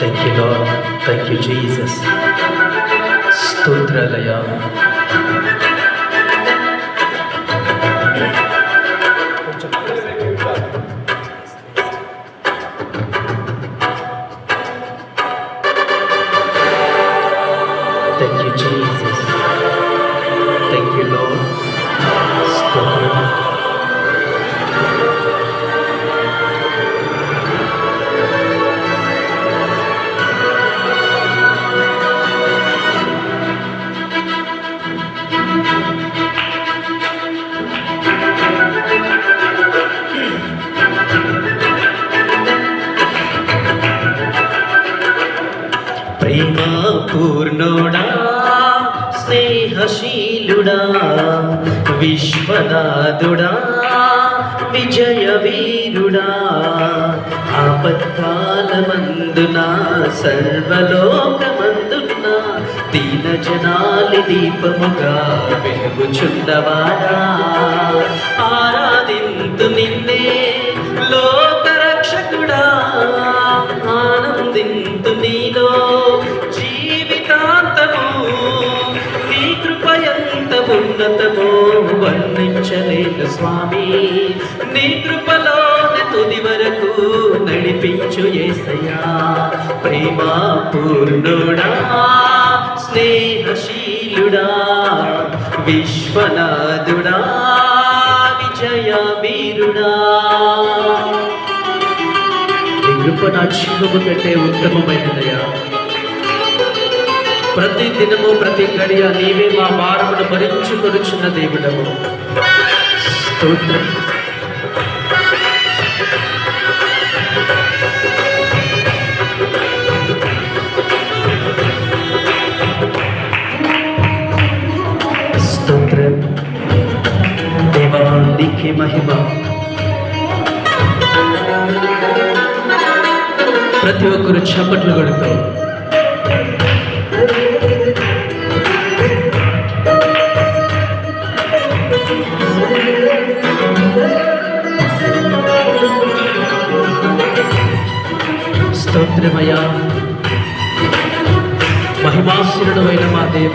Thank you, Lord. Thank you, Jesus. Stutralaya. Thank you, Jesus. Thank you, Lord. Stutra. పూర్ణుడా స్నేహశీలుడా విశ్వనాథుడా విజయ వీరుడా ఆపత్కాలమందున సర్వలోకమందున దీన జనాలి దీపముగా వెలుగుచున్నవాడా. ఆరాధింతు నిన్నే స్వామి నీ కృపలోని తుది వరకు నడిపించు ఏసయ్యా. ప్రేమ పూర్ణుడా స్నేహశీలుడా విశ్వనాథుడా విజయ వీరుడా కృప నా జీవము కంటే ఉత్తమమైనదయా ప్రతి దినము ప్రతి గడియ నీవే మా భారమును భరించుకొనుచున్న దేవుడము స్తోత్రం. స్తోత్రం. దేవా మహిమ. ప్రతి ఒక్కరు చప్పట్లు కొడుతూ స్తోత్రమయ్యా మహిమాసురుడు అయిన మా దేవ.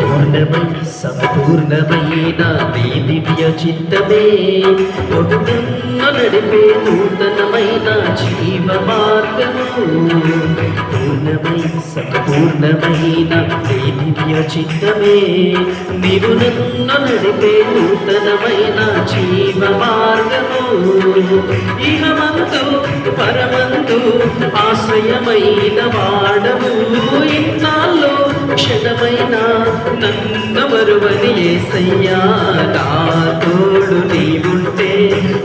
పూర్ణమై సంపూర్ణమైన నీ దివ్య చిత్తమే. నడిపే నూతనమైన జీవ మార్గము పూర్ణమై సంపూర్ణమైన నీ దివ్య చిత్తమే. నీవు నన్ను నడిపే నూతనమైన జీవ మార్గము ఇహమంతు పరమంతు ఆశ్రయమైన వాడము. ఇన్నాళ్ళు క్షణమైన నన్నవరువని ఏసయ్యా నా తోడు నీవుంటే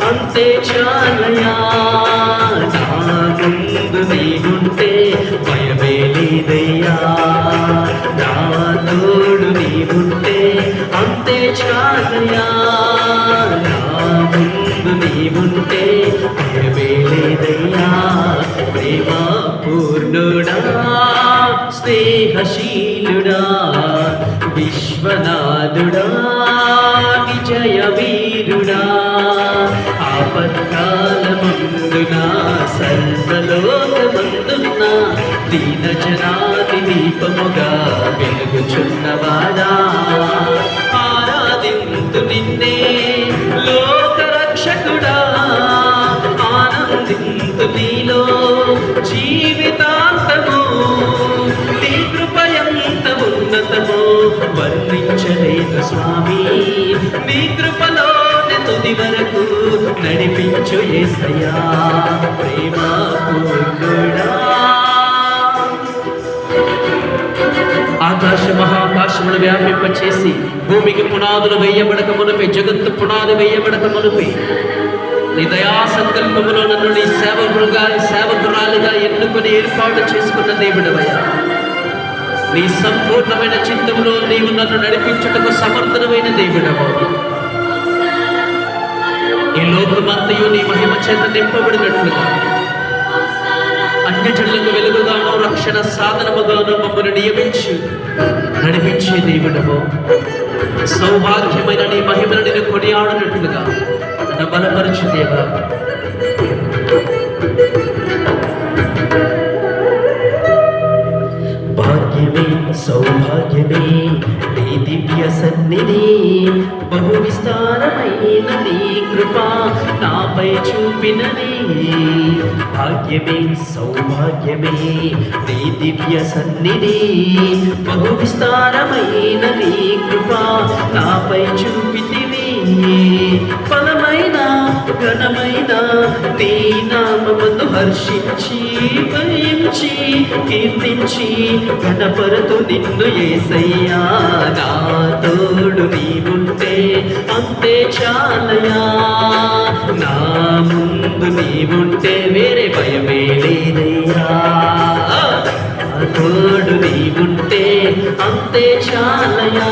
అంతే చాలయా నా ముందు నీవుంటే ముందు నీవుంటే భయమే లేదయ్యా ప్రేమ పూర్ణుడా స్నేహశీలుడా విశ్వనాథుడా విజయ వీరుడా ఆపత్కాలమందున సర్వలోకమందున దీన జనాది దీపముగా వెలుగుచున్నవాడా స్వామి నీ కృపలోని తుది వరకు నడిపించు ఏసయ్యా. ప్రేమ ఆకాశ మహాకాశములు వ్యాపింపచేసి భూమికి పునాదులు వేయబడక మునిపి జగత్తు పునాది వేయబడక మునిపి. నీ దయా సంకల్పములో నన్ను నీ సేవకులుగా సేవకురాలుగా ఎన్నుకొని ఏర్పాటు చేసుకున్న దేవుడవయ్యా. నీ సంపూర్ణమైన చిత్తంలో నీవు నన్ను నడిపించుటకు సమర్థనమైన దేవుడవు. ఈ లోకమంతయు నీ మహిమ చేత నింపబడినట్లుగా. అన్యజనులకు వెలుగుగాను రక్షణ సాధనముగాను మమ్మల్ని నియమించి నడిపించే దేవుడవు. సౌభాగ్యమైన నీ మహిమను నేను కొనియాడినట్లుగా నన్ను బలపరచు దేవా. నీ దివ్య సన్నిధి బహు విస్తారమైన నీ కృప నాపై చూపినది. భాగ్యమే సౌభాగ్యమే నీ దివ్య సన్నిధి బహు విస్తారమైన నీ కృప నాపై చూపితివి. ఫలమైన ఘనమైన నీ నామమును హర్షించి భయించి కీర్తించి ఘనపరతు నిన్ను ఏసయ్యా. నా తోడు నీవుంటే అంతే చాలయా నా ముందు నీవుంటే వేరే భయమే లేదయ్యా. నా తోడు నీవుంటే అంతే చాలయా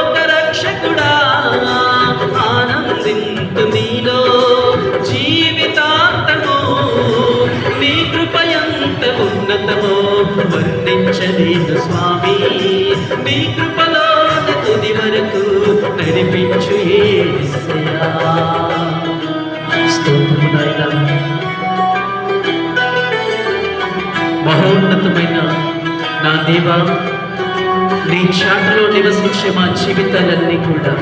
జీవితాంతము నీ కృపయంత ఉన్నతమో వర్ణించలేదు స్వామి. నీ కృపలో తుది వరకు నడిపించు ఏ మహోన్నతమైన నా దేవా నీ చాటలో నివసించే మా జీవితాలన్నీ కూడా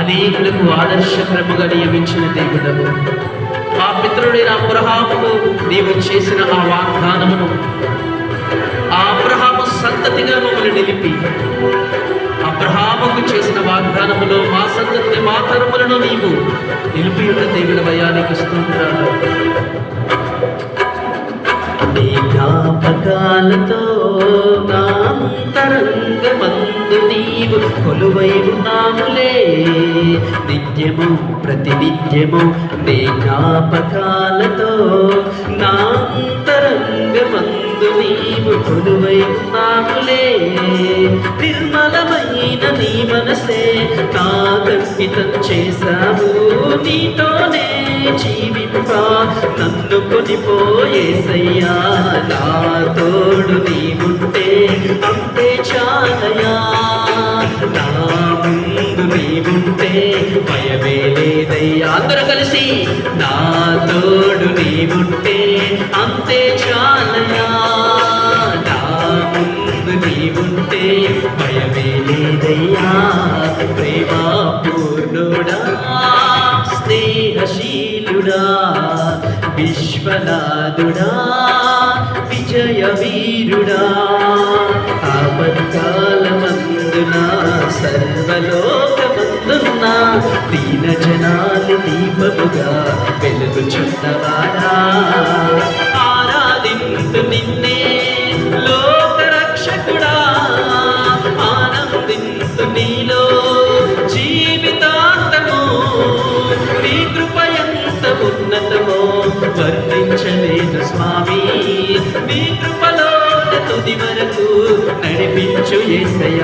అనేకులకు ఆదర్శక్రముగా నియమించిన దేవుడము ఆ పితృడైన అబ్రహాముకు నీవు చేసిన ఆ వాగ్దానమును ఆ అబ్రహాము సంతతిగా మమ్మల్ని నిలిపి అబ్రహాముకు చేసిన వాగ్దానములో మా సంతతిని మా తరములను నీవు నిలిపి ఉన్న భయానికి వయానికి స్తోత్రాలు. జ్ఞాపకాలతో నా అంతరంగమందు నీవు కొలువై ఉన్నాములే నిత్యము ప్రతినిత్యము నీ జ్ఞాపకాలతో నా నీవు కొలువై ఉన్నాములే నిర్మలమైన నీ మనసే నాకంకితం చేశావు నీతోనే. జీవింప నన్ను కొనిపోయేసయ్యా నా తోడు నీవుంటే అంతే చాలయా నా ముందు నీవుంటే భయమే లేదయ్యా అందరూ కలిసి నా తోడు నీవుంటే అంతే చాలయా నా ముందు నీవుంటే భయమే లేదయ్యా ప్రేమ పూర్ణుడా స్నేహశీలుడా విశ్వనాథుడా విజయ వీరుడా ఆపత్కాలమందున సర్వలోక దీన జనాలు దీపముగా వెలుగుచున్నవాడా? ఆరాధింతు నిన్నే లోకరక్షకుడా. ఆనందింతు నీలో జీవితాంతము. నీ కృప ఎంత ఉన్నతమో వర్ణించలేదు స్వామి. నీ కృపలో తుది వరకు నడిపించు ఏసయ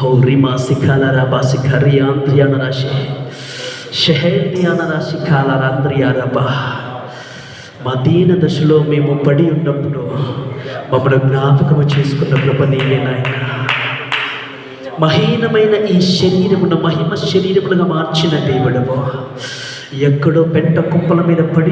హౌరిమా రిమా రబా శిఖరియాంత్రియాన రాశి షహేర్నియాన రాశి కాలరాంద్రియ రబా మా మదీన దశలో మేము పడి ఉన్నప్పుడు మమ్మల్ని జ్ఞాపకము చేసుకున్న కృప నీవే నాయన మహీనమైన ఈ శరీరమును మహిమ శరీరములుగా మార్చిన దేవుడవు ఎక్కడో పెంట కుప్పల మీద పడి